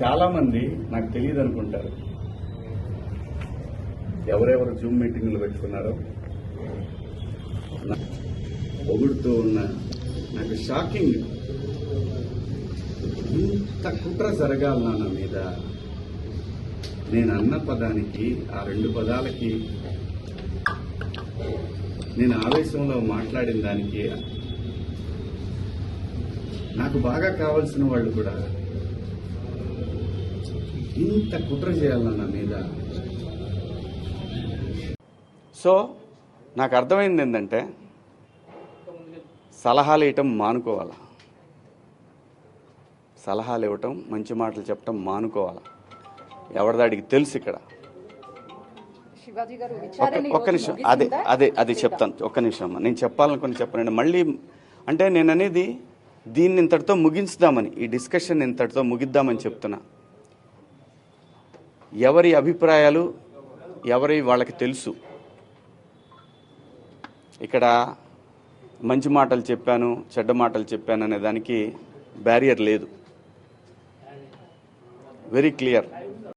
చాలా మంది నాకు తెలియదు అనుకుంటారు. ఎవరెవరు జూమ్ మీటింగ్లు పెట్టుకున్నారో. పొగుడుతూ ఉన్న నాకు షాకింగ్ ఇంత కుట్ర జరగాల నా మీద. నేను అన్న పదానికి ఆ రెండు పదాలకి నేను ఆవేశంలో మాట్లాడిన దానికి నాకు బాగా కావాల్సిన వాళ్ళు కూడా ఇంత కుట్ర చేయాలన్న నా మీద. సో నాకు అర్థమైంది ఏంటంటే సలహాలు ఇవ్వటం మానుకోవాలా? సలహాలు ఇవ్వటం మంచి మాటలు చెప్పటం మానుకోవాలా? ఎవరిదాడికి తెలుసు ఇక్కడ. శివాజీ గారు ఒక్క నిమిషం. అదే? అదే అది? చెప్తాను. ఒక్క నిమిషం అమ్మా. నేను చెప్పాలనుకుని చెప్పనండి మళ్ళీ అంటే నేను అనేది దీన్ని ఇంతటితో ముగించుదామని ఈ డిస్కషన్ ఇంతటితో ముగిద్దామని చెప్తున్నా. ఎవరి అభిప్రాయాలు ఎవరి వాళ్ళకి తెలుసు. ఇక్కడ మంచి మాటలు చెప్పాను చెడ్డ మాటలు చెప్పాను అనే దానికి బ్యారియర్ లేదు. Very clear